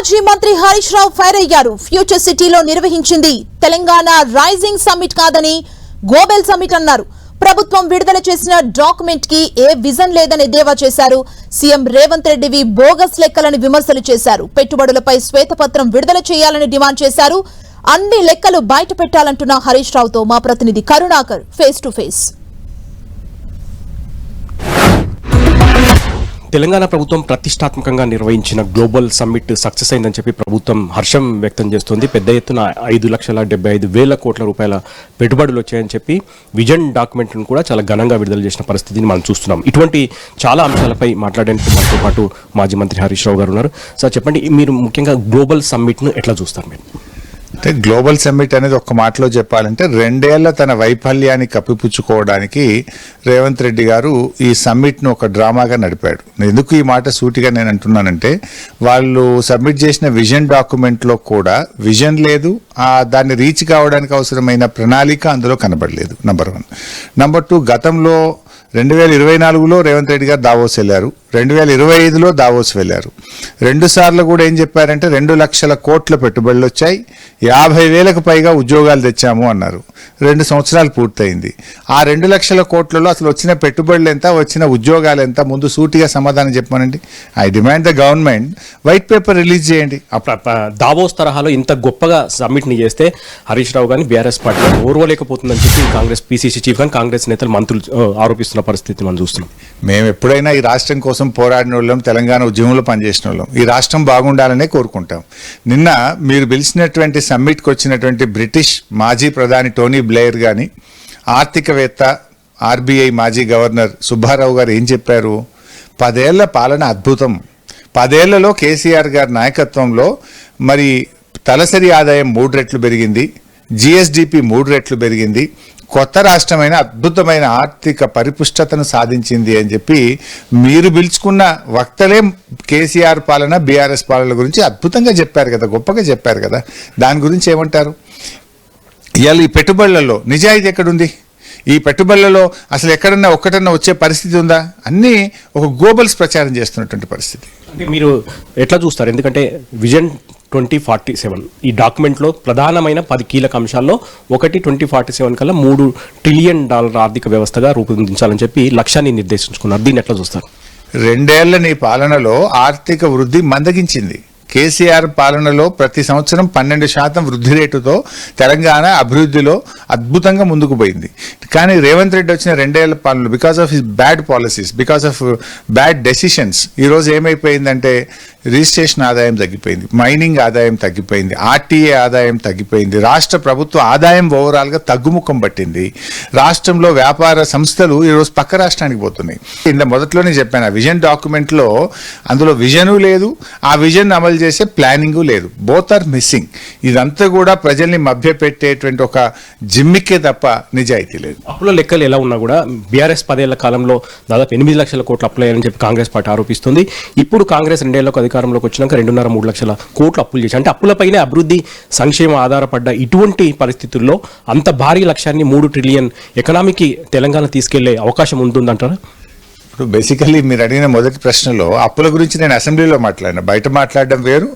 మాజీ మంత్రి హరీష్ రావు ఫైర్ అయ్యారు. ఫ్యూచర్ సిటీలో నిర్వహించింది తెలంగాణ రైజింగ్ సమ్మిట్ కాదని గోబెల్ సమ్మిట్ అన్నారు. ప్రభుత్వం విడుదల చేసిన డాక్యుమెంట్కి ఏ విజన్ లేదని ఎద్దేవా చేశారు. సీఎం రేవంత్ రెడ్డివి బోగస్ లెక్కలని విమర్శలు చేశారు. పెట్టుబడులపై శ్వేతపత్రం విడుదల చేయాలని డిమాండ్ చేశారు. అన్ని లెక్కలు బయట పెట్టాలంటున్న హరీష్ రావుతో మా ప్రతినిధి Karunakar face to face. Telangana ప్రభుత్వం ప్రతిష్టాత్మకంగా నిర్వహించిన గ్లోబల్ సమ్మిట్ సక్సెస్ అయిందని చెప్పి ప్రభుత్వం హర్షం వ్యక్తం చేస్తుంది. పెద్ద ఎత్తున ఐదు లక్షల డెబ్బై ఐదు వేల కోట్ల రూపాయల పెట్టుబడులు వచ్చాయని చెప్పి విజన్ డాక్యుమెంట్ను కూడా చాలా ఘనంగా విడుదల చేసిన పరిస్థితిని మనం చూస్తున్నాం. ఇటువంటి చాలా అంశాలపై మాట్లాడడానికి మనతో పాటు మాజీ మంత్రి హరీష్ రావు గారు ఉన్నారు. సార్ చెప్పండి మీరు ముఖ్యంగా గ్లోబల్ సమ్మిట్ను ఎట్లా చూస్తారు మీరు? అంటే గ్లోబల్ సమ్మిట్ అనేది ఒక మాటలో చెప్పాలంటే రెండేళ్ళ తన వైఫల్యాన్ని కప్పిపుచ్చుకోవడానికి రేవంత్ రెడ్డి గారు ఈ సమ్మిట్ను ఒక డ్రామాగా నడిపాడు. ఎందుకు ఈ మాట సూటిగా నేను అంటున్నానంటే వాళ్ళు సబ్మిట్ చేసిన విజన్ డాక్యుమెంట్లో కూడా విజన్ లేదు ఆ దాన్ని రీచ్ కావడానికి అవసరమైన ప్రణాళిక అందులో కనబడలేదు నంబర్ వన్ నంబర్ టూ గతంలో రెండు వేల ఇరవై నాలుగులో రేవంత్ రెడ్డి గారు దావోస్ వెళ్ళారు. రెండు వేల ఇరవై ఐదులో దావోస్ వెళ్ళారు. రెండు సార్లు కూడా ఏం చెప్పారంటే రెండు లక్షల కోట్ల పెట్టుబడులు వచ్చాయి యాభై వేలకు పైగా ఉద్యోగాలు తెచ్చాము అన్నారు. రెండు సంవత్సరాలు పూర్తయింది. ఆ రెండు లక్షల కోట్లలో అసలు వచ్చిన పెట్టుబడులు ఎంత వచ్చిన ఉద్యోగాలు ఎంత? ముందు సూటిగా సమాధానం చెప్పమనండి. I demand the government. White paper release చేయండి. దావోస్ తరహాలో ఇంత గొప్పగా సమ్మిట్ని చేస్తే హరీష్ రావు కానీ బీఆర్ఎస్ పార్టీ ఓర్వలేకపోతుందని చెప్పి కాంగ్రెస్ పీసీసీ చీఫ్ కానీ కాంగ్రెస్ నేతలు మంత్రులు ఆరోపిస్తున్న పరిస్థితి మనం చూస్తున్నాం. మేము ఎప్పుడైనా ఈ రాష్ట్రం కోసం పోరాడిన వాళ్ళం తెలంగాణ ఉద్యమంలో పనిచేసిన వాళ్ళం. ఈ రాష్ట్రం బాగుండాలనే కోరుకుంటాం. నిన్న మీరు పిలిచినటువంటి సమ్మిట్కి వచ్చినటువంటి బ్రిటిష్ మాజీ ప్రధాని టోనీ బ్లేయర్ కానీ ఆర్థికవేత్త ఆర్బీఐ మాజీ గవర్నర్ సుబ్బారావు గారు ఏం చెప్పారు? పదేళ్ళ పాలన అద్భుతం. పదేళ్ళలో కేసీఆర్ గారి నాయకత్వంలో మరి తలసరి ఆదాయం మూడు రెట్లు పెరిగింది జిఎస్డిపి మూడు రెట్లు పెరిగింది కొత్త రాష్ట్రమైన అద్భుతమైన ఆర్థిక పరిపుష్టతను సాధించింది అని చెప్పి మీరు పిలుచుకున్న వక్తలే కేసీఆర్ పాలన బీఆర్ఎస్ పాలన గురించి అద్భుతంగా చెప్పారు కదా గొప్పగా చెప్పారు కదా. దాని గురించి ఏమంటారు? ఇవాళ ఈ పెట్టుబడులలో నిజాయితీ ఎక్కడుంది? ఈ పెట్టుబడులలో అసలు ఎక్కడన్నా ఒక్కటన్నా వచ్చే పరిస్థితి ఉందా? అన్నీ ఒక గోబల్స్ ప్రచారం చేస్తున్నటువంటి పరిస్థితి. అంటే మీరు ఎట్లా చూస్తారు? ఎందుకంటే విజన్ ట్వంటీ ఫార్టీ సెవెన్. ఈ డాక్యుమెంట్లో ప్రధానమైన పది కీలక అంశాల్లో ఒకటి ట్వంటీ ఫార్టీ సెవెన్ కల్లా మూడు ట్రిలియన్ డాలర్ ఆర్థిక వ్యవస్థగా రూపొందించాలని చెప్పి లక్ష్యాన్ని నిర్దేశించుకున్నారు. దీన్ని ఎట్లా చూస్తారు? రెండేళ్ళ నీ పాలనలో ఆర్థిక వృద్ధి మందగించింది. కేసీఆర్ పాలనలో ప్రతి సంవత్సరం పన్నెండు శాతం వృద్ధి రేటుతో తెలంగాణ అభివృద్ధిలో అద్భుతంగా ముందుకు పోయింది. కానీ రేవంత్ రెడ్డి వచ్చిన రెండేళ్ళ పాలనలో because of his bad policies because of bad decisions ఈరోజు ఏమైపోయిందంటే రిజిస్ట్రేషన్ ఆదాయం తగ్గిపోయింది మైనింగ్ ఆదాయం తగ్గిపోయింది ఆర్టీఏ ఆదాయం తగ్గిపోయింది రాష్ట్ర ప్రభుత్వ ఆదాయం ఓవరాల్గా తగ్గుముఖం పట్టింది. రాష్ట్రంలో వ్యాపార సంస్థలు ఈరోజు పక్క రాష్ట్రానికి పోతున్నాయి. ఇంత మొదట్లోనే చెప్పాను ఆ విజన్ డాక్యుమెంట్లో అందులో విజను లేదు ఆ విజన్ అమలు చేసే ప్లానింగ్ లేదు. బోత్ ఆర్ మిస్సింగ్ ఇదంతా కూడా ప్రజల్ని మభ్యపెట్టేటువంటి ఒక జిమ్మికే తప్ప నిజాయితీ లేదు. అప్పుల లెక్కలు ఎలా ఉన్నా కూడా బీఆర్ఎస్ పదేళ్ళ కాలంలో దాదాపు ఎనిమిది లక్షల కోట్లు అప్పులు చెప్పి కాంగ్రెస్ పార్టీ ఆరోపిస్తుంది. ఇప్పుడు కాంగ్రెస్ రెండేళ్ళకు అధికారంలోకి వచ్చినాక రెండున్నర మూడు లక్షల కోట్లు అప్పులు చేసి అంటే అప్పులపైనే అభివృద్ధి సంక్షేమం ఆధారపడ్డ ఇటువంటి పరిస్థితుల్లో అంత భారీ లక్ష్యాన్ని మూడు ట్రిలియన్ ఎకనామీకి తెలంగాణ తీసుకెళ్ళే అవకాశం ఉంటుందంటారా? ఇప్పుడు బేసికల్లీ మీరు అడిగిన మొదటి ప్రశ్నలో అప్పుల గురించి నేను అసెంబ్లీలో మాట్లాడిన. బయట మాట్లాడడం వేరు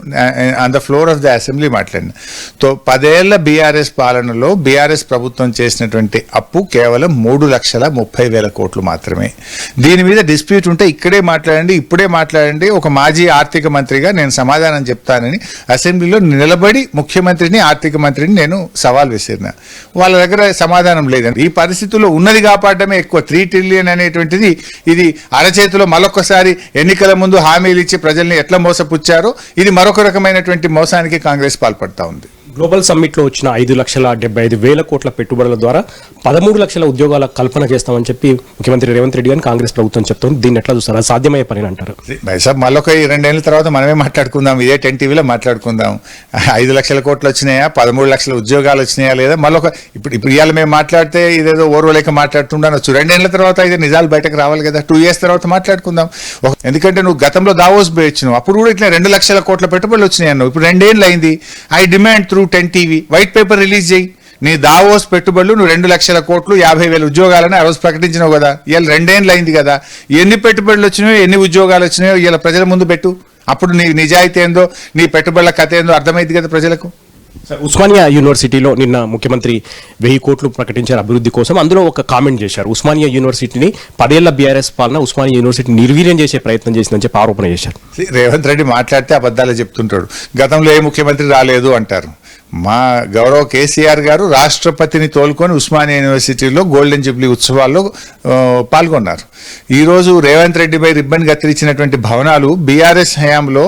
on the floor of the assembly మాట్లాడిన. తో పదేళ్ళ బీఆర్ఎస్ పాలనలో బీఆర్ఎస్ ప్రభుత్వం చేసినటువంటి అప్పు కేవలం మూడు లక్షల ముప్పై వేల కోట్లు మాత్రమే. దీని మీద డిస్ప్యూట్ ఉంటే ఇక్కడే మాట్లాడండి ఇప్పుడే మాట్లాడండి ఒక మాజీ ఆర్థిక మంత్రిగా నేను సమాధానం చెప్తానని అసెంబ్లీలో నిలబడి ముఖ్యమంత్రిని ఆర్థిక మంత్రిని నేను సవాల్ విసిరిన. వాళ్ళ దగ్గర సమాధానం లేదండి. ఈ పరిస్థితుల్లో ఉన్నది కాపాడమే ఎక్కువ. త్రీ ట్రిలియన్ అనేటువంటిది ఇది అరచేతిలో మరొకసారి ఎన్నికల ముందు హామీలు ఇచ్చి ప్రజల్ని ఎట్లా మోసపుచ్చారో ఇది మరొక రకమైనటువంటి మోసానికి కాంగ్రెస్ పాల్పడతా ఉంది. గ్లోబల్ సమ్మిట్లో వచ్చిన ఐదు లక్షల డెబ్బై ఐదు వేల కోట్ల పెట్టుబడుల ద్వారా పదమూడు లక్షల ఉద్యోగాల కల్పన చేస్తామని చెప్పి ముఖ్యమంత్రి రేవంత్ రెడ్డి గారిని కాంగ్రెస్ ప్రభుత్వం చెప్తుంది. దీన్ని ఎట్లా చూస్తారు? అది సాధ్యమయ్యే పని అంటారు. సార్ మళ్ళొక ఈ రెండేళ్ళ తర్వాత మనమే మాట్లాడుకుందాం. ఇదే టెన్ టీవీలో మాట్లాడుకుందాం. ఐదు లక్షల కోట్లు వచ్చినాయా? పదమూడు లక్షల ఉద్యోగాలు వచ్చినాయా లేదా? మళ్ళొక ఇప్పుడు ఇప్పుడు ఇవాళ మేము మాట్లాడితే ఇదేదో ఓర్వలేక మాట్లాడుతుండనొచ్చు రెండేళ్ళ తర్వాత ఇది నిజాలు బయటకు రావాలి కదా? టూ ఇయర్స్ తర్వాత మాట్లాడుకుందాం. ఎందుకంటే నువ్వు గతంలో దావోస్ పోయి వచ్చినావు అప్పుడు కూడా ఇట్లా రెండు లక్షల కోట్ల పెట్టుబడులు వచ్చినాయి అన్నావు ఇప్పుడు రెండేళ్ళు అయింది. I demand through ten TV. White paper release చేయి. నీ దావోస్ పెట్టుబడులు నువ్వు రెండు లక్షల కోట్లు యాభై వేల ఉద్యోగాలని ఆ రోజు ప్రకటించినావు కదా. ఇవాళ రెండేళ్ళు అయింది కదా. ఎన్ని పెట్టుబడులు వచ్చినాయో ఎన్ని ఉద్యోగాలు వచ్చినాయో ఇలా ప్రజల ముందు పెట్టు. అప్పుడు నీ నిజాయితీ ఏందో నీ పెట్టుబడుల కథ ఏందో అర్థమైంది కదా ప్రజలకు? ఉస్మానియా యూనివర్సిటీలో నిన్న ముఖ్యమంత్రి వెయ్యి కోట్లు ప్రకటించారు అభివృద్ధి కోసం. అందులో ఒక కామెంట్ చేశారు. ఉస్మానియా యూనివర్సిటీని పదేళ్ళ బీఆర్ఎస్ పాలన ఉస్మానియా యూనివర్సిటీ నిర్వీర్యం చేసే ప్రయత్నం చేసిందని చెప్పి ఆరోపణ చేశారు. రేవంత్ రెడ్డి మాట్లాడితే అబద్ధాలు చెప్తుంటాడు. గతంలో ఏ ముఖ్యమంత్రి రాలేదు అంటారు. మా గౌరవ కేసీఆర్ గారు రాష్ట్రపతిని తోలుకొని ఉస్మానియా యూనివర్సిటీలో గోల్డెన్ జూబ్లీ ఉత్సవాల్లో పాల్గొన్నారు. ఈరోజు రేవంత్ రెడ్డిపై రిబ్బన్ కత్తిరించినటువంటి భవనాలు బీఆర్ఎస్ హయాంలో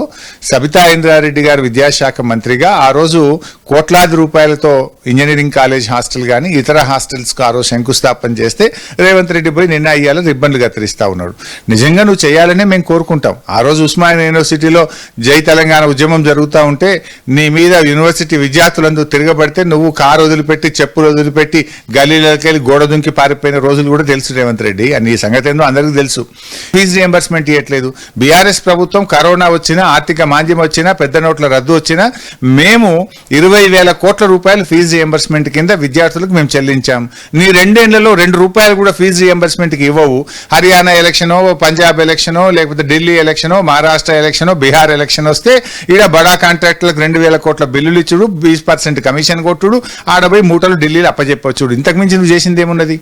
సబితా ఇంద్రారెడ్డి గారు విద్యాశాఖ మంత్రిగా ఆ రోజు కోట్లాది రూపాయలతో ఇంజనీరింగ్ కాలేజ్ హాస్టల్ కానీ ఇతర హాస్టల్స్కు ఆ రోజు శంకుస్థాపన చేస్తే రేవంత్ రెడ్డి పోయి నిన్న అయ్యాల రిబ్బన్లు కత్తిరిస్తా ఉన్నాడు. నిజంగా నువ్వు చేయాలనే మేము కోరుకుంటాం. ఆ రోజు ఉస్మానియా యూనివర్సిటీలో జై తెలంగాణ ఉద్యమం జరుగుతూ ఉంటే నీ మీద యూనివర్సిటీ విద్యార్థులందరూ తిరగబడితే నువ్వు కారు వదిలిపెట్టి చెప్పులు వదిలిపెట్టి గల్లీలోకి వెళ్ళి గోడ దుంకి పారిపోయిన రోజులు కూడా తెలుసు రేవంత్ రెడ్డి. అని ఈ సంగతి ఏందో అందరికీ తెలుసు. ఫీజు రియంబర్స్మెంట్ ఇవ్వట్లేదు బీఆర్ఎస్ ప్రభుత్వం కరోనా వచ్చినా ఆర్థిక మాంద్యం వచ్చినా పెద్ద నోట్ల రద్దు వచ్చినా మేము ఇరవై వేల కోట్ల రూపాయలు ఫీజు రియంబర్స్మెంట్ కింద విద్యార్థులకు మేము చెల్లించాం. నీ రెండేళ్ళలో రెండు రూపాయలు కూడా ఫీజు రియంబర్స్మెంట్కి ఇవ్వవు. హర్యానా ఎలక్షనో పంజాబ్ ఎలక్షనో లేకపోతే ఢిల్లీ ఎలక్షనో మహారాష్ట్ర ఎలక్షనో బీహార్ ఎలక్షన్ వస్తే ఈడ బడా కాంట్రాక్టులకు రెండు వేల కోట్ల బిల్లులు ఇచ్చుడు పర్సెంట్ కమిషన్ కొట్టుడు ఆడపోయి మూటలు ఢిల్లీలో అప్పచెప్పొచ్చుడు ఇంతకు మించి నువ్వు చేసింది ఏమున్నది?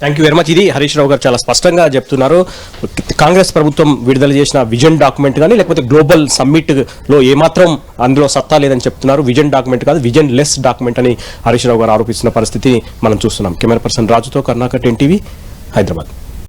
థ్యాంక్ యూ వెరీ మచ్ ఇది హరీష్ రావు గారు చాలా స్పష్టంగా చెప్తున్నారు. కాంగ్రెస్ ప్రభుత్వం విడుదల చేసిన విజన్ డాక్యుమెంట్ కానీ లేకపోతే గ్లోబల్ సమ్మిట్లో ఏమాత్రం అందులో సత్తా లేదని చెప్తున్నారు. విజన్ డాక్యుమెంట్ కాదు విజన్ లెస్ డాక్యుమెంట్ అని హరీష్ రావు గారు ఆరోపిస్తున్న పరిస్థితి మనం చూస్తున్నాం. కెమెరా పర్సన్ రాజుతో కర్ణాకర్ ఎన్టీవీ హైదరాబాద్.